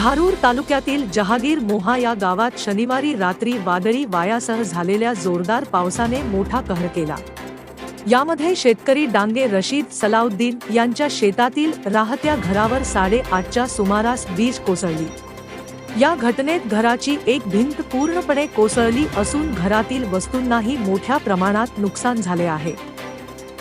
धारूर तालुक्यातील जहागीर मोहा या गावात शनिवारी रात्री वादळी वायासह झालेल्या जोरदार पावसाने मोठा कहर केला. यामध्ये शेतकरी डांगे रशीद सलाउद्दीन यांच्या शेतातील राहत्या घरावर साडेआठच्या सुमारास वीज कोसळली. या घटनेत घराची एक भिंत पूर्णपणे कोसळली असून घरातील वस्तूंनाही मोठ्या प्रमाणात नुकसान झाले आहे.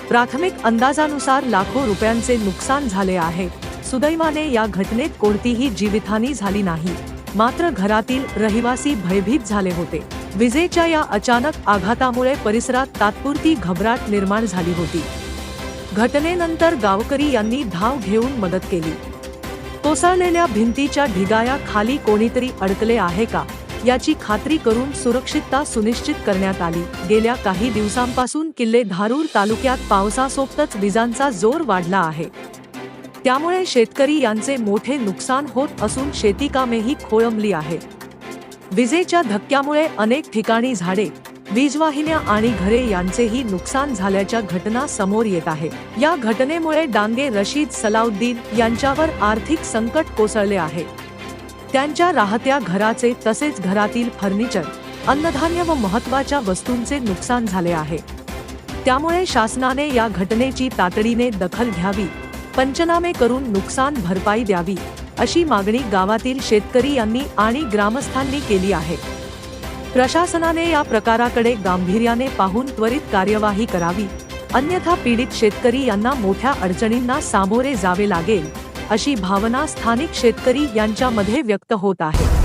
प्राथमिक अंदाजानुसार लाखो रुपयांचे नुकसान झाले आहे. सुदैवाने या घटनेत कोणतीही जीवितहानी झाली नाही. मात्र घरातील रहिवासी भयभीत झाले होते. विजेच्या या अचानक आघातामुळे परिसरात तात्पुरती घबराट निर्माण झाली होती. घटनेनंतर गावकरी यांनी धाव घेऊन मदत केली. कोसळलेल्या भिंतीच्या ढिगाया खाली कोणीतरी अडकले आहे का? याची खात्री करून सुरक्षितता सुनिश्चित करण्यात आली. गेल्या काही दिवसांपासून किल्ले धारूर तालुक्यात पावसासोबतच विजांचा जोर वाढला आहे. त्यामुळे शेतकरी यांचे मोठे नुकसान होत असून शेतीकामेही खोळंबली आहे. विजेच्या धक्क्यामुळे अनेक ठिकाणी झाडे वीजवाहिन्या आणि घरे यांचेही नुकसान झाल्याच्या घटना समोर येत आहे. या घटनेमुळे डांगे रशीद सलाउद्दीन यांच्यावर आर्थिक संकट कोसळले आहे. त्यांच्या राहत्या घराचे तसेच घरातील फर्निचर अन्नधान्य व महत्त्वाच्या वस्तूंचे नुकसान झाले आहे. त्यामुळे शासनाने या घटनेची तातडीने दखल घ्यावी पंचनामे करून नुकसान भरपाई द्यावी अशी मागणी गावातील शेतकरी यांनी आणि ग्रामस्थांनी केली आहे. प्रशासनाने या प्रकाराकडे गांभीर्याने पाहून त्वरित कार्यवाही करावी अन्यथा पीडित शेतकरी यांना मोठ्या अडचणींना सामोरे जावे लागेल अशी भावना स्थानिक शेतकरी यांच्यामध्ये व्यक्त होत आहे.